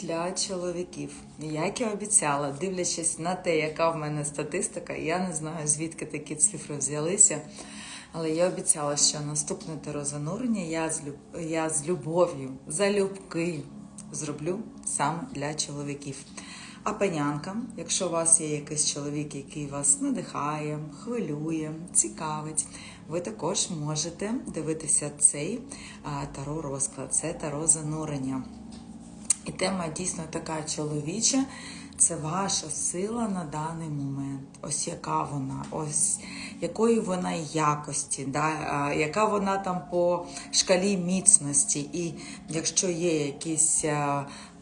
Для чоловіків, як я обіцяла, дивлячись на те, яка в мене статистика, я не знаю звідки такі цифри взялися. Але я обіцяла, що наступне терозанурення я з, люб... я з любов'ю, залюбки зроблю саме для чоловіків. А панянкам, якщо у вас є якийсь чоловік, який вас надихає, хвилює, цікавить, ви також можете дивитися цей таро розклад, це таро занурення. І тема дійсно така чоловіча. Це ваша сила на даний момент. Ось яка вона, ось якої вона якості, да? яка вона там по шкалі міцності. І якщо є якісь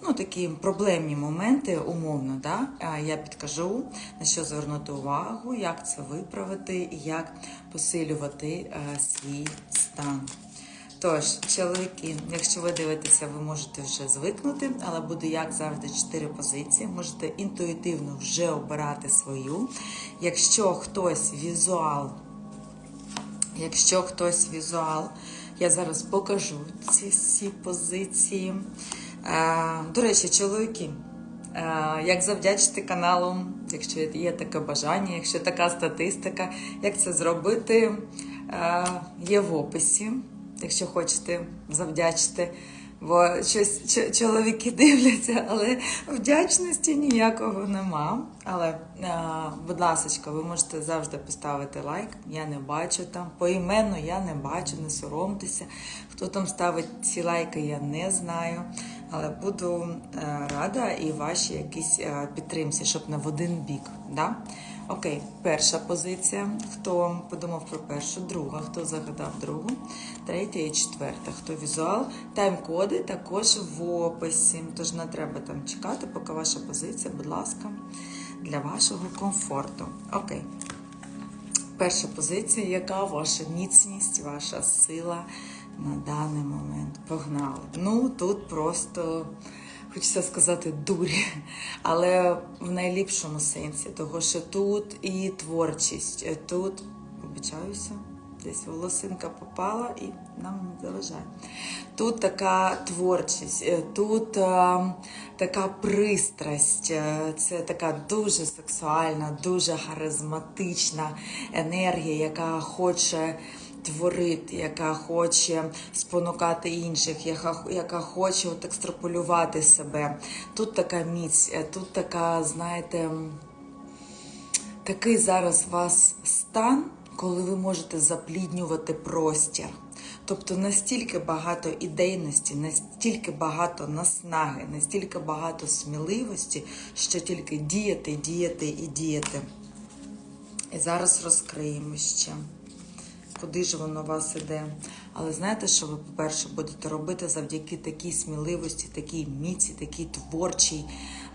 ну, такі проблемні моменти, умовно, да? я підкажу, на що звернути увагу, як це виправити і як посилювати свій стан. Тож, чоловіки, якщо ви дивитеся, ви можете вже звикнути, але буде, як завжди, чотири позиції. Можете інтуїтивно вже обирати свою. Якщо хтось візуал, якщо хтось візуал, я зараз покажу ці всі позиції. Е, до речі, чоловіки, е, як завдячити каналу, якщо є таке бажання, якщо така статистика, як це зробити, е, є в описі якщо хочете завдячити. Бо щось чоловіки дивляться, але вдячності ніякого нема. Але, а, будь ласка, ви можете завжди поставити лайк. Я не бачу там. Поіменно я не бачу, не соромтеся. Хто там ставить ці лайки, я не знаю. Але буду е, рада і ваші якісь е, підтримці, щоб не в один бік. Да? Окей, перша позиція. Хто подумав про першу, друга, хто загадав другу, третя і четверта. Хто візуал, тайм-коди також в описі. Тож не треба там чекати, поки ваша позиція, будь ласка, для вашого комфорту. Окей. Перша позиція, яка ваша міцність, ваша сила на даний момент? Погнали. Ну, тут просто хочеться сказати дурі, але в найліпшому сенсі, того що тут і творчість, е, тут, вибачаюся, десь волосинка попала і нам не заважає. Тут така творчість, е, тут е, така пристрасть, це така дуже сексуальна, дуже харизматична енергія, яка хоче творити, яка хоче спонукати інших, яка, яка хоче от екстраполювати себе. Тут така міць, е, тут така, знаєте, такий зараз у вас стан, коли ви можете запліднювати простір. Тобто настільки багато ідейності, настільки багато наснаги, настільки багато сміливості, що тільки діяти, діяти і діяти. І зараз розкриємо ще, куди ж воно вас іде. Але знаєте, що ви, по-перше, будете робити завдяки такій сміливості, такій міці, такій творчій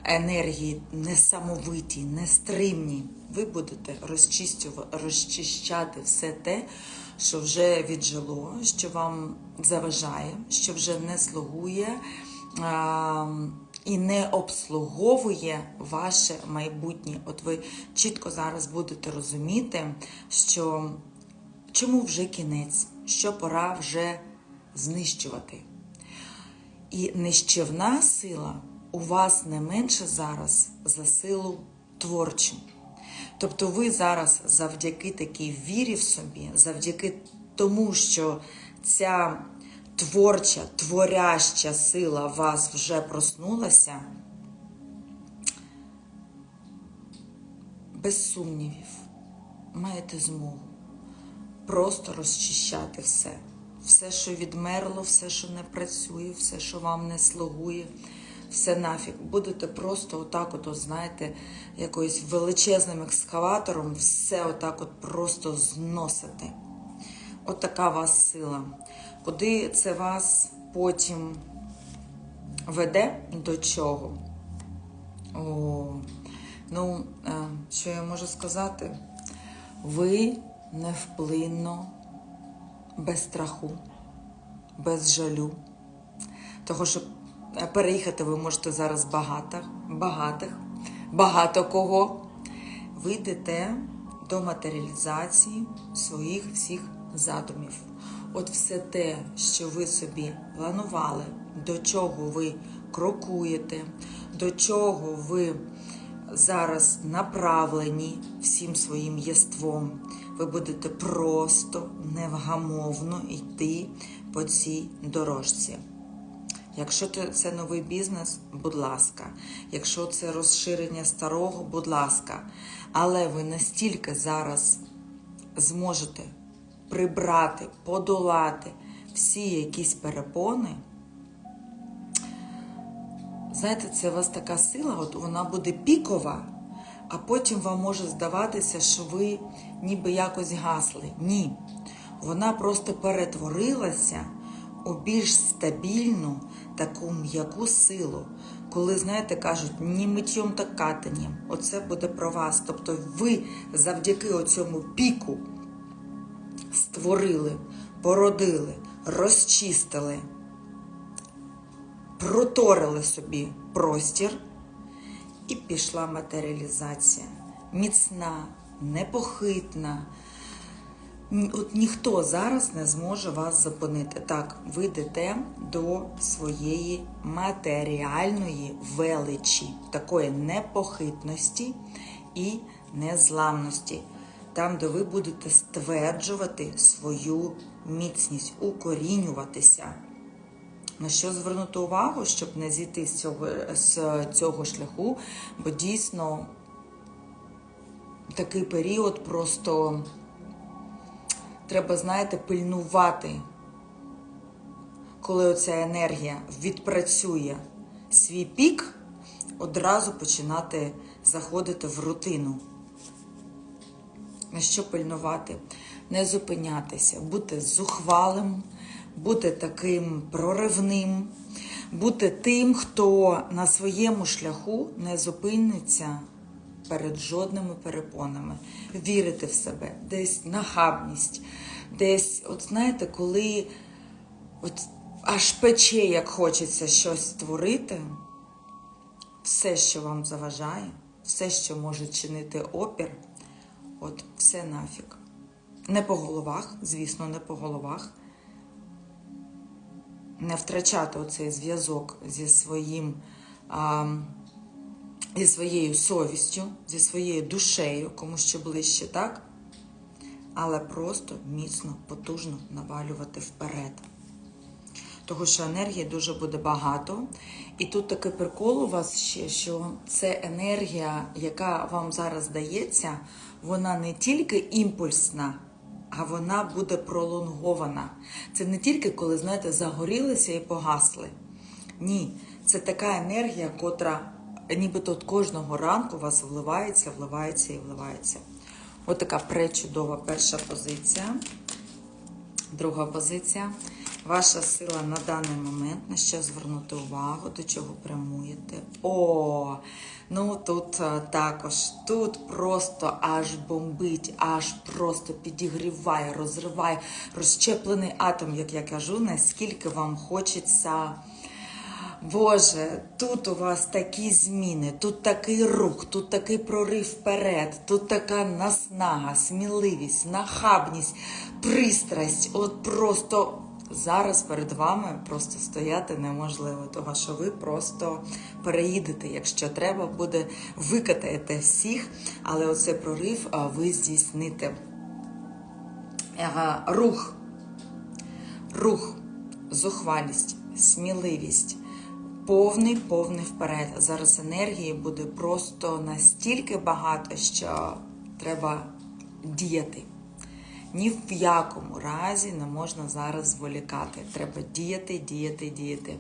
енергії, несамовитій, нестримній. Ви будете розчищати все те, що вже віджило, що вам заважає, що вже не слугує. І не обслуговує ваше майбутнє. От ви чітко зараз будете розуміти, що чому вже кінець, що пора вже знищувати. І нищівна сила у вас не менше зараз за силу творчу. Тобто ви зараз завдяки такій вірі в собі, завдяки тому, що ця творча, творяща сила вас вже проснулася, без сумнівів, маєте змогу просто розчищати все. Все, що відмерло, все, що не працює, все, що вам не слугує, все нафіг. Будете просто отак, от, знаєте, якоюсь величезним екскаватором все отак от просто зносити. От така вас сила. Куди це вас потім веде до чого? О, ну, е, що я можу сказати? Ви невплинно, без страху, без жалю. Того, що е, переїхати ви можете зараз багато, багатих, багато кого. Ви йдете до матеріалізації своїх всіх задумів. От все те, що ви собі планували, до чого ви крокуєте, до чого ви зараз направлені всім своїм єством. Ви будете просто невгамовно йти по цій дорожці. Якщо це- новий бізнес, будь ласка. Якщо це розширення старого, будь ласка. Але ви настільки зараз зможете прибрати, подолати всі якісь перепони. Знаєте, це у вас така сила, от вона буде пікова, а потім вам може здаватися, що ви ніби якось гасли. Ні. Вона просто перетворилася у більш стабільну, таку м'яку силу. Коли, знаєте, кажуть, ні миттєм та катанням, оце буде про вас. Тобто ви завдяки оцьому піку створили, породили, розчистили проторили собі простір, і пішла матеріалізація. Міцна, непохитна. От ніхто зараз не зможе вас зупинити. Так, ви йдете до своєї матеріальної величі, такої непохитності і незламності. Там, де ви будете стверджувати свою міцність, укорінюватися. На що звернути увагу, щоб не зійти з цього, з цього шляху, бо дійсно такий період просто треба, знаєте, пильнувати, коли оця енергія відпрацює свій пік, одразу починати заходити в рутину. На що пильнувати? Не зупинятися, бути зухвалим, бути таким проривним, бути тим, хто на своєму шляху не зупиниться перед жодними перепонами, вірити в себе, десь нахабність, десь, от знаєте, коли от аж пече, як хочеться щось створити, все, що вам заважає, все, що може чинити опір, от все нафіг. Не по головах, звісно, не по головах. Не втрачати оцей зв'язок зі своїм, а, зі своєю совістю, зі своєю душею, кому що ближче, так? Але просто міцно, потужно навалювати вперед. Того, що енергії дуже буде багато. І тут такий прикол у вас ще, що це енергія, яка вам зараз дається, вона не тільки імпульсна, а вона буде пролонгована. Це не тільки коли, знаєте, загорілися і погасли. Ні, це така енергія, котра нібито кожного ранку у вас вливається, вливається і вливається. Ось така пречудова перша позиція. Друга позиція. Ваша сила на даний момент, на що звернути увагу, до чого прямуєте. О, ну тут е, також, тут просто аж бомбить, аж просто підігріває, розриває, розщеплений атом, як я кажу, наскільки вам хочеться. Боже, тут у вас такі зміни, тут такий рух, тут такий прорив вперед, тут така наснага, сміливість, нахабність, пристрасть. От просто зараз перед вами просто стояти неможливо, тому що ви просто переїдете. Якщо треба буде, викатаєте всіх, але оцей прорив ви здійсните. Рух рух, зухвалість, сміливість, повний, повний вперед. Зараз енергії буде просто настільки багато, що треба діяти. Ні в якому разі не можна зараз зволікати. Треба діяти, діяти, діяти.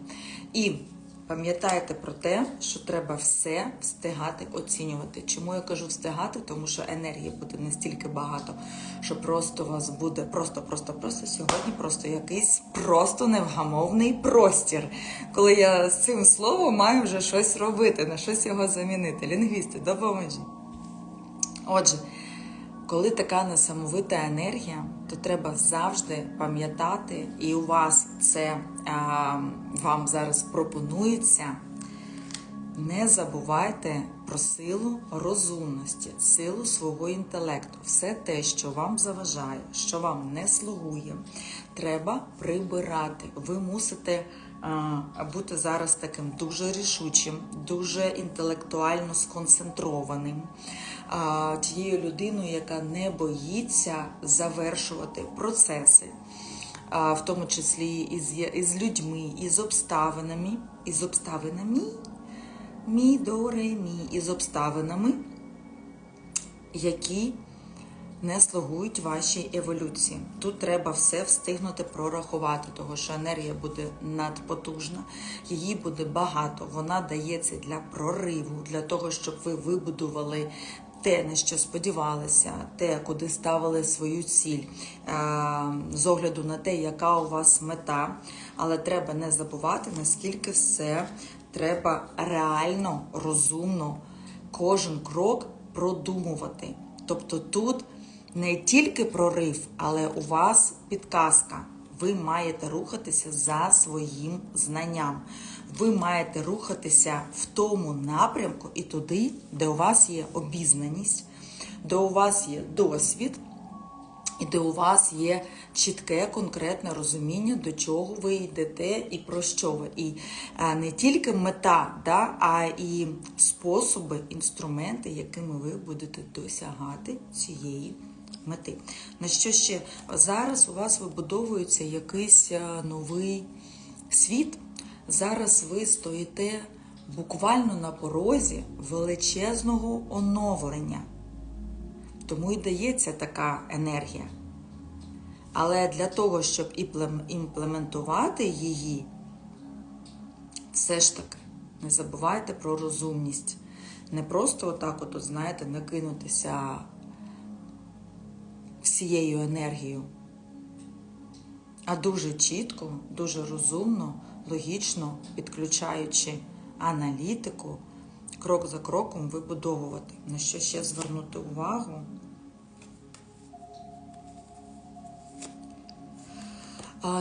І пам'ятайте про те, що треба все встигати оцінювати. Чому я кажу встигати? Тому що енергії буде настільки багато, що просто у вас буде просто, просто, просто сьогодні просто якийсь просто невгамовний простір. Коли я з цим словом маю вже щось робити, на щось його замінити. Лінгвісти, допоможіть. Отже, коли така несамовита енергія, то треба завжди пам'ятати, і у вас це а, вам зараз пропонується. Не забувайте про силу розумності, силу свого інтелекту. Все те, що вам заважає, що вам не слугує, треба прибирати. Ви мусите бути зараз таким дуже рішучим, дуже інтелектуально сконцентрованим. Тією людиною, яка не боїться завершувати процеси, в тому числі із, людьми, із обставинами, із обставинами, мі, до, ре, мі, із обставинами, які не слугують вашій еволюції. Тут треба все встигнути прорахувати, того що енергія буде надпотужна, її буде багато. Вона дається для прориву, для того, щоб ви вибудували. Те, на що сподівалися, те, куди ставили свою ціль, е, з огляду на те, яка у вас мета. Але треба не забувати, наскільки все треба реально, розумно, кожен крок продумувати. Тобто тут не тільки прорив, але у вас підказка. Ви маєте рухатися за своїм знанням. Ви маєте рухатися в тому напрямку і туди, де у вас є обізнаність, де у вас є досвід, і де у вас є чітке, конкретне розуміння, до чого ви йдете і про що ви. І не тільки мета, да, а і способи, інструменти, якими ви будете досягати цієї мети. На що ще зараз у вас вибудовується якийсь е, новий світ. Зараз ви стоїте буквально на порозі величезного оновлення. Тому і дається така енергія. Але для того, щоб імплементувати її, все ж таки, не забувайте про розумність. Не просто отак, от, знаєте, накинутися всією енергією, а дуже чітко, дуже розумно, логічно підключаючи аналітику, крок за кроком вибудовувати. На що ще звернути увагу?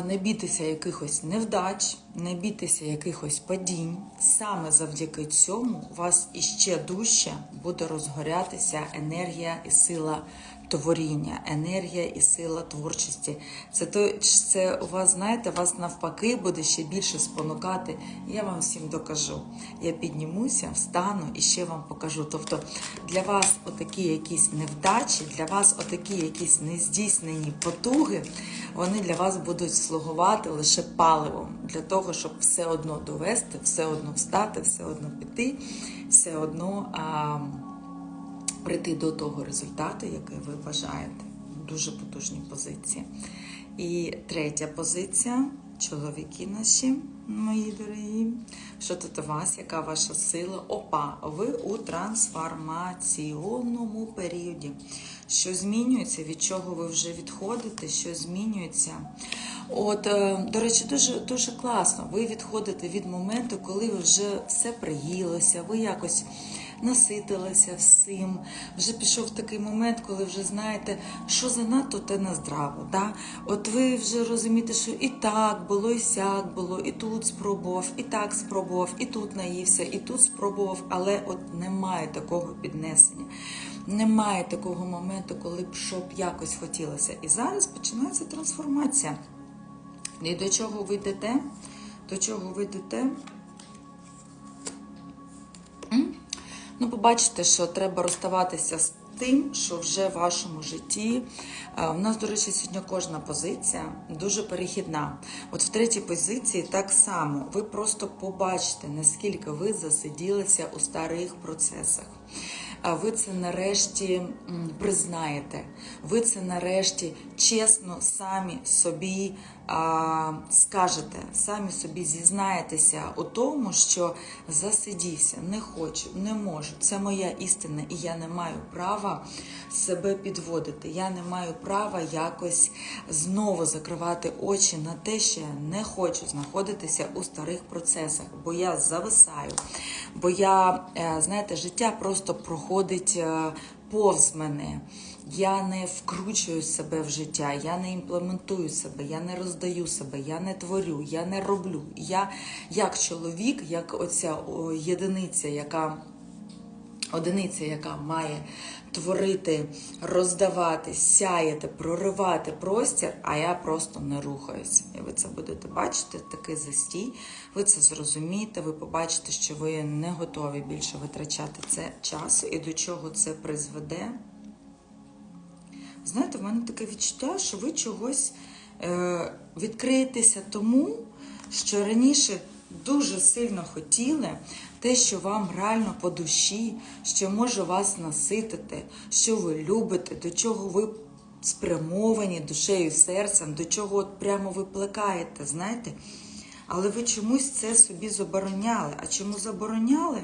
Не бійтеся якихось невдач, не бійтеся якихось падінь. Саме завдяки цьому у вас іще дужче буде розгорятися енергія і сила творіння, енергія і сила творчості. Це то, це у вас, знаєте, вас навпаки буде ще більше спонукати. Я вам всім докажу. Я піднімуся, встану і ще вам покажу. Тобто для вас отакі якісь невдачі, для вас отакі якісь нездійснені потуги, вони для вас будуть слугувати лише паливом для того, щоб все одно довести, все одно встати, все одно піти, все одно. А, прийти до того результату, який ви бажаєте. Дуже потужні позиції. І третя позиція чоловіки наші, мої дорогі. Що тут у вас? Яка ваша сила? Опа, ви у трансформаційному періоді. Що змінюється, від чого ви вже відходите, що змінюється. От, е, до речі, дуже дуже класно. Ви відходите від моменту, коли ви вже все приїлося, ви якось наситилася всім. Вже пішов такий момент, коли вже знаєте, що занадто, те не здраво. Да? От ви вже розумієте, що і так було, і сяк було, і тут спробував, і так спробував, і тут наївся, і тут спробував, але от немає такого піднесення. Немає такого моменту, коли б щоб якось хотілося. І зараз починається трансформація. І до чого ви йдете? До чого ви йдете? Ну, побачите, що треба розставатися з тим, що вже в вашому житті. У нас, до речі, сьогодні кожна позиція дуже перехідна. От в третій позиції так само ви просто побачите, наскільки ви засиділися у старих процесах. А ви це нарешті признаєте. Ви це нарешті чесно самі собі скажете, самі собі зізнаєтеся у тому, що засидівся, не хочу, не можу. Це моя істина, і я не маю права себе підводити. Я не маю права якось знову закривати очі на те, що я не хочу знаходитися у старих процесах, бо я зависаю, бо я, е, знаєте, життя просто проходить е, повз мене. Я не вкручую себе в життя, я не імплементую себе, я не роздаю себе, я не творю, я не роблю. Я як чоловік, як оця єдиниця, яка одиниця, яка має творити, роздавати, сяяти, проривати простір, а я просто не рухаюся. І ви це будете бачити, такий застій. Ви це зрозумієте, ви побачите, що ви не готові більше витрачати це часу і до чого це призведе. Знаєте, в мене таке відчуття, що ви чогось е, відкриєтеся тому, що раніше дуже сильно хотіли, те, що вам реально по душі, що може вас наситити, що ви любите, до чого ви спрямовані душею, серцем, до чого от прямо ви плекаєте, знаєте? Але ви чомусь це собі забороняли. А чому забороняли?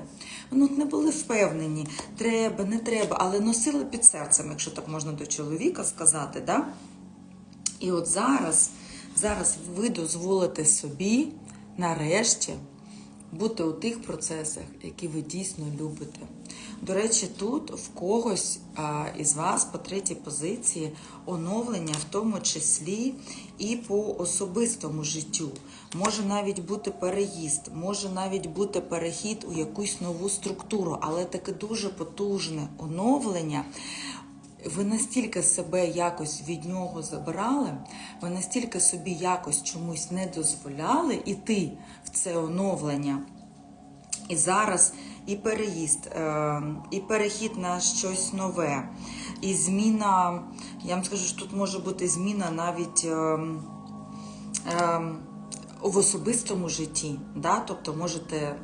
Ну, не були впевнені, треба, не треба, але носили під серцем, якщо так можна до чоловіка сказати. Да? І от зараз, зараз ви дозволите собі нарешті бути у тих процесах, які ви дійсно любите. До речі, тут в когось із вас по третій позиції оновлення, в тому числі і по особистому життю. Може навіть бути переїзд, може навіть бути перехід у якусь нову структуру, але таке дуже потужне оновлення. Ви настільки себе якось від нього забирали, ви настільки собі якось чомусь не дозволяли іти це оновлення. І зараз і переїзд, е, і перехід на щось нове, і зміна. Я вам скажу, що тут може бути зміна навіть е, е, в особистому житті. Да? Тобто можете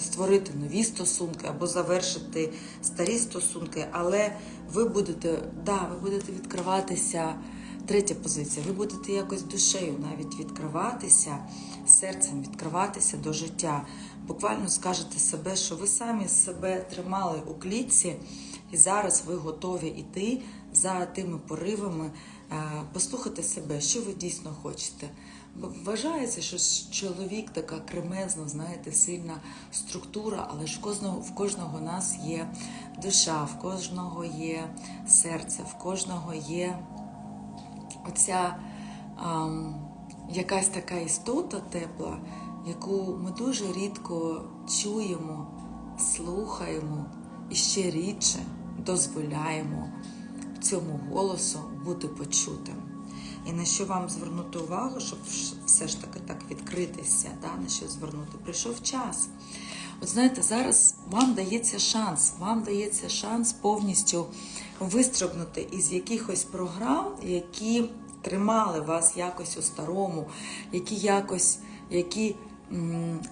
створити нові стосунки або завершити старі стосунки, але ви будете, да, ви будете відкриватися. Третя позиція. Ви будете якось душею навіть відкриватися, серцем відкриватися до життя. Буквально скажете себе, що ви самі себе тримали у клітці, і зараз ви готові йти за тими поривами, е, послухати себе, що ви дійсно хочете. Вважається, що чоловік така кремезна, знаєте, сильна структура, але ж в кожного, в кожного нас є душа, в кожного є серце, в кожного є оця ам, якась така істота тепла, яку ми дуже рідко чуємо, слухаємо і ще рідше дозволяємо цьому голосу бути почутим. І на що вам звернути увагу, щоб все ж таки так відкритися, да, на що звернути? Прийшов час. От знаєте, зараз вам дається шанс, вам дається шанс повністю вистрибнути із якихось програм, які тримали вас якось у старому, які якось, які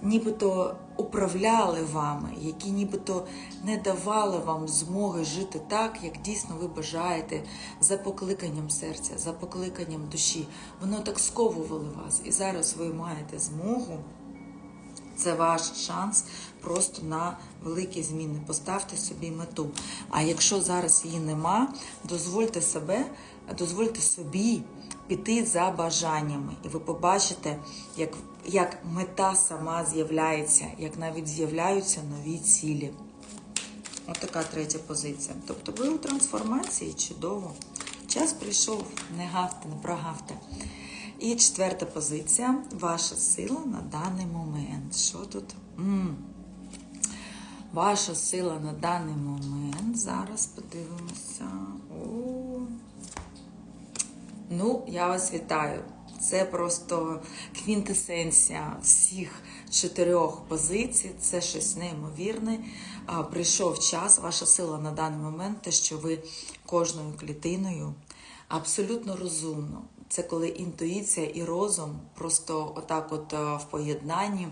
нібито управляли вами, які нібито не давали вам змоги жити так, як дійсно ви бажаєте, за покликанням серця, за покликанням душі. Воно так сковувало вас. І зараз ви маєте змогу. Це ваш шанс просто на великі зміни. Поставте собі мету. А якщо зараз її нема, дозвольте себе, дозвольте собі піти за бажаннями. І ви побачите, як, як мета сама з'являється, як навіть з'являються нові цілі. Ось така третя позиція. Тобто ви у трансформації чудово. Час прийшов, не гавте, не прогавте. І четверта позиція ваша сила на даний момент. Що тут? М. Ваша сила на даний момент. Зараз подивимося. О. Ну, я вас вітаю. Це просто квінтесенція всіх чотирьох позицій. Це щось неймовірне. Прийшов час, ваша сила на даний момент, те, що ви кожною клітиною абсолютно розумно. Це коли інтуїція і розум просто отак, от в поєднанні,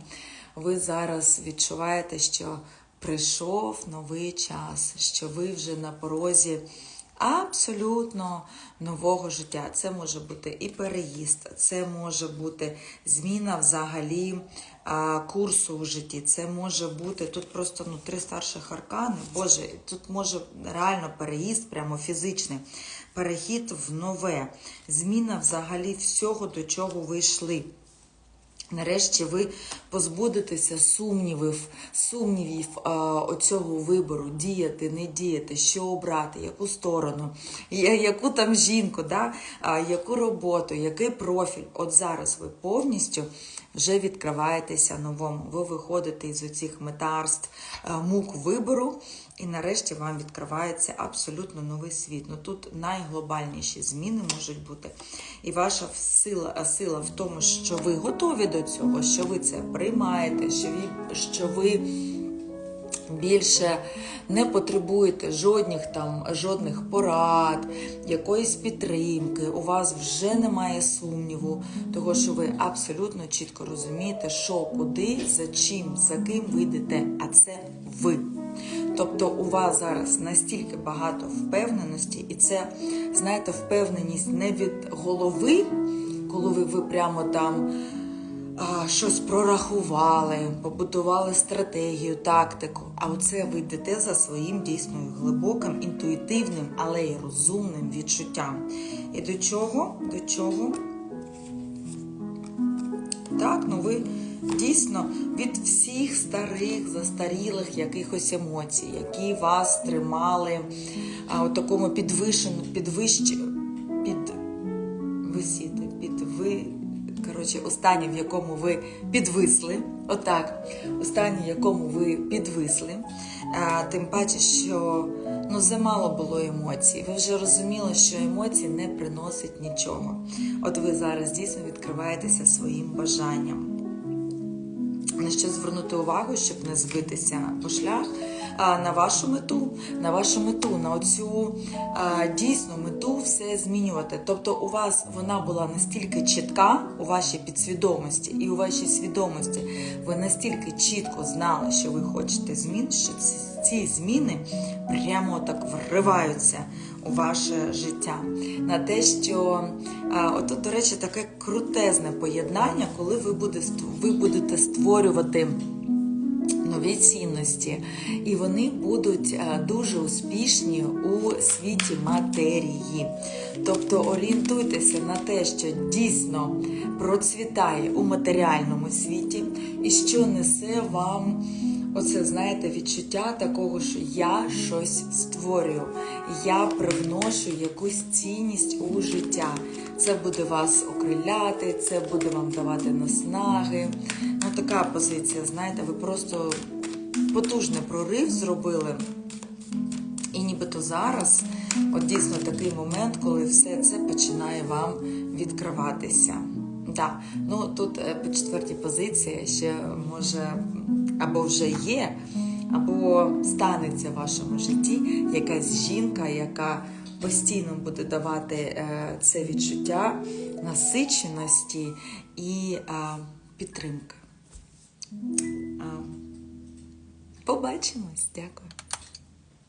ви зараз відчуваєте, що прийшов новий час, що ви вже на порозі абсолютно нового життя. Це може бути і переїзд, це може бути зміна взагалі курсу у житті. Це може бути тут просто ну, три старших аркани. Боже, тут може реально переїзд, прямо фізичний, перехід в нове, зміна взагалі всього, до чого ви йшли. Нарешті ви позбудетеся сумнівів, сумнівів а, оцього вибору, діяти, не діяти, що обрати, яку сторону, яку там жінку, да? яку роботу, який профіль. От зараз ви повністю вже відкриваєтеся новому. Ви виходите із оцих метарств, е, мук вибору, і нарешті вам відкривається абсолютно новий світ. Ну тут найглобальніші зміни можуть бути. І ваша сила, сила в тому, що ви готові до цього, що ви це приймаєте, що ви, що ви більше не потребуєте жодних там жодних порад, якоїсь підтримки. У вас вже немає сумніву, того що ви абсолютно чітко розумієте, що куди, за чим, за ким ви йдете, а це ви. Тобто у вас зараз настільки багато впевненості, і це, знаєте, впевненість не від голови, коли ви, прямо там а, щось прорахували, побудували стратегію, тактику. А оце ви йдете за своїм дійсно глибоким, інтуїтивним, але й розумним відчуттям. І до чого? До чого? Так, ну ви дійсно від всіх старих, застарілих якихось емоцій, які вас тримали а, у такому підвищеному, підвищ... під висіти, під ви. Коротше, останнє, в якому ви підвисли, отак, останнє, в якому ви підвисли, а, тим паче, що ну, замало було емоцій. Ви вже розуміли, що емоції не приносять нічого. От ви зараз дійсно відкриваєтеся своїм бажанням. Що звернути увагу, щоб не збитися по шлях на вашу мету, на вашу мету, на оцю дійсну мету все змінювати. Тобто, у вас вона була настільки чітка у вашій підсвідомості і у вашій свідомості, ви настільки чітко знали, що ви хочете змін, що ці зміни прямо так вриваються у ваше життя. На те, що а, от, до речі, таке крутезне поєднання, коли ви будете, ви будете створювати. Нові цінності, і вони будуть дуже успішні у світі матерії. Тобто орієнтуйтеся на те, що дійсно процвітає у матеріальному світі, і що несе вам оце, знаєте, відчуття такого, що я щось створюю, я привношу якусь цінність у життя. Це буде вас окриляти, це буде вам давати наснаги. Ну, така позиція, знаєте, ви просто потужний прорив зробили. І нібито зараз, от дійсно такий момент, коли все це починає вам відкриватися. Да. Ну тут по четвертій позиції ще може або вже є, або станеться в вашому житті якась жінка, яка постійно буде давати це відчуття насиченості і підтримки. Побачимось, дякую.